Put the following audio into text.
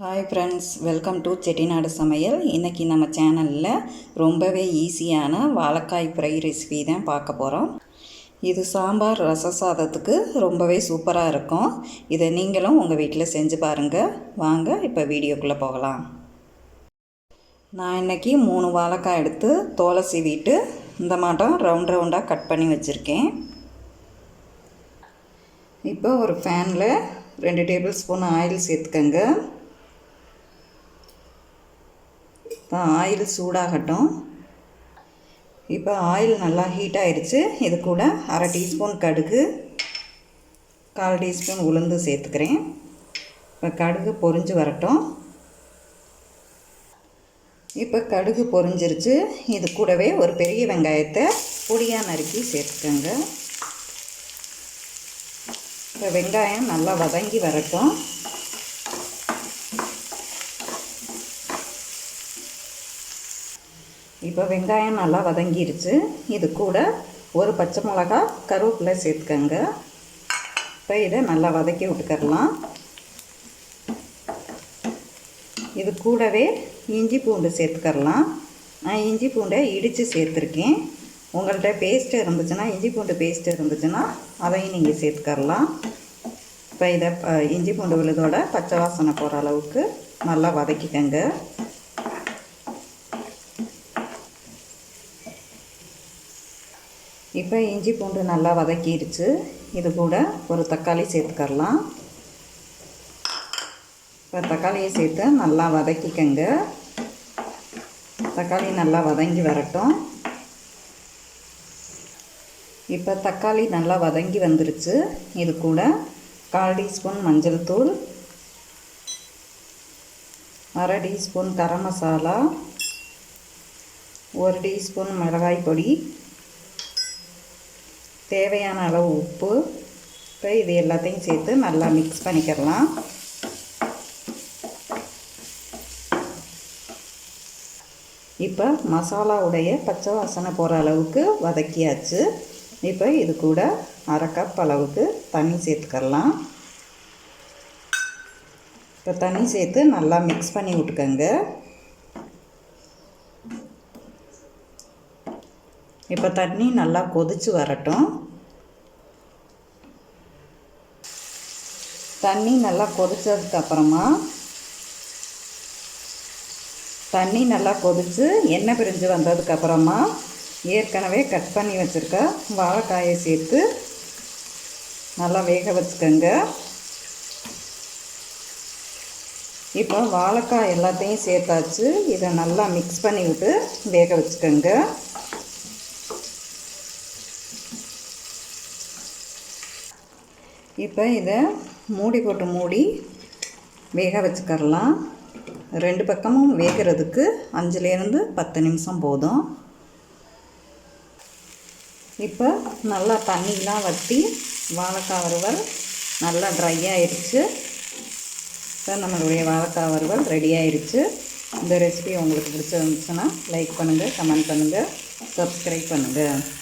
Hi friends welcome to Chettinad சமையல். இன்றைக்கி நம்ம சேனலில் ரொம்பவே ஈஸியான வாழைக்காய் ஃப்ரை ரெசிபி தான் பார்க்க போகிறோம் இது சாம்பார் ரச சாதத்துக்கு ரொம்பவே சூப்பராக இருக்கும். இதை நீங்களும் உங்கள் வீட்டில் செஞ்சு பாருங்கள் வாங்க இப்போ வீடியோக்குள்ளே போகலாம். நான் இன்றைக்கி மூணு வாழைக்காய் எடுத்து தோலை சீவிட்டு இந்த மாட்டம் ரவுண்ட் ரவுண்டாக கட் பண்ணி வச்சுருக்கேன். இப்போ ஒரு ஃபேனில் ரெண்டு டேபிள் ஸ்பூன் ஆயில் சேர்த்துக்கங்க. இப்போ ஆயில் சூடாகட்டும். இப்போ ஆயில் நல்லா ஹீட் ஆயிடுச்சு இது கூட அரை டீஸ்பூன் கடுகு கால் டீஸ்பூன் உளுந்து சேர்த்துக்கிறேன். இப்போ கடுகு பொரிஞ்சு வரட்டும். இப்போ கடுகு பொரிஞ்சிருச்சு. இது கூடவே ஒரு பெரிய வெங்காயத்தை பொடியாக நறுக்கி சேர்த்துக்கோங்க. இப்போ வெங்காயம் நல்லா வதங்கி வரட்டும். இப்போ வெங்காயம் நல்லா வதங்கிருச்சு. இது கூட ஒரு பச்சை மிளகா கருவேப்பிலை சேர்த்துக்கங்க. இப்போ இதை நல்லா வதக்கி விட்டுக்கரலாம் இது கூடவே இஞ்சி பூண்டு சேர்த்துக்கரலாம் நான் இஞ்சி பூண்டை இடித்து சேர்த்துருக்கேன். உங்கள்கிட்ட பேஸ்ட்டு இருந்துச்சுன்னா இஞ்சி பூண்டு பேஸ்ட்டு இருந்துச்சுன்னா அதையும் நீங்கள் சேர்த்துக்கரலாம் இப்போ இதை இஞ்சி பூண்டு விழுதோட பச்சை வாசனை போகிற அளவுக்கு நல்லா வதக்கிக்கங்க. இப்போ இஞ்சி பூண்டு நல்லா வதக்கிடுச்சு. இது கூட ஒரு தக்காளி சேர்த்துக்கரலாம் இப்போ தக்காளியை சேர்த்து நல்லா வதக்கிக்கங்க. தக்காளி நல்லா வதங்கி வரட்டும். இப்போ தக்காளி நல்லா வதங்கி வந்துருச்சு. இது கூட கால் டீஸ்பூன் மஞ்சள் தூள் அரை டீஸ்பூன் கரம் மசாலா ஒரு டீஸ்பூன் மிளகாய் பொடி தேவையான அளவு உப்பு. இப்போ இது எல்லாத்தையும் சேர்த்து நல்லா மிக்ஸ் பண்ணிக்கிறலாம் இப்போ மசாலாவுடைய பச்சை வாசனை போகிற அளவுக்கு வதக்கியாச்சு. இப்போ இது கூட அரை கப் அளவுக்கு தண்ணி சேர்த்துக்கலாம். இப்போ தண்ணி சேர்த்து நல்லா மிக்ஸ் பண்ணி விட்டுக்கோங்க. இப்போ தண்ணி நல்லா கொதித்து வரட்டும். தண்ணி நல்லா கொதித்ததுக்கப்புறமா தண்ணி நல்லா கொதித்து எண்ணெய் பிரிஞ்சு வந்ததுக்கப்புறமா ஏற்கனவே கட் பண்ணி வச்சுருக்க வாழைக்காயை சேர்த்து நல்லா வேக வச்சுக்கோங்க. இப்போ வாழைக்காய் எல்லாத்தையும் சேர்த்தாச்சு. இதை நல்லா மிக்ஸ் பண்ணி விட்டு வேக வச்சுக்கோங்க. இப்போ இதை மூடி போட்டு மூடி வேக வச்சுக்கரலாம். ரெண்டு பக்கமும் வேகிறதுக்கு அஞ்சுலேருந்து பத்து நிமிஷம் போதும். இப்போ நல்லா தண்ணியெலாம் வற்றி வாழைக்காய் வறுவல் நல்லா ட்ரை ஆயிடுச்சு இப்போ நம்மளுடைய வாழைக்காய் வறுவல் ரெடி ஆயிடுச்சு இந்த ரெசிபி உங்களுக்கு பிடிச்சிருந்துச்சுன்னா லைக் பண்ணுங்கள் கமெண்ட் பண்ணுங்கள் சப்ஸ்கிரைப் பண்ணுங்கள்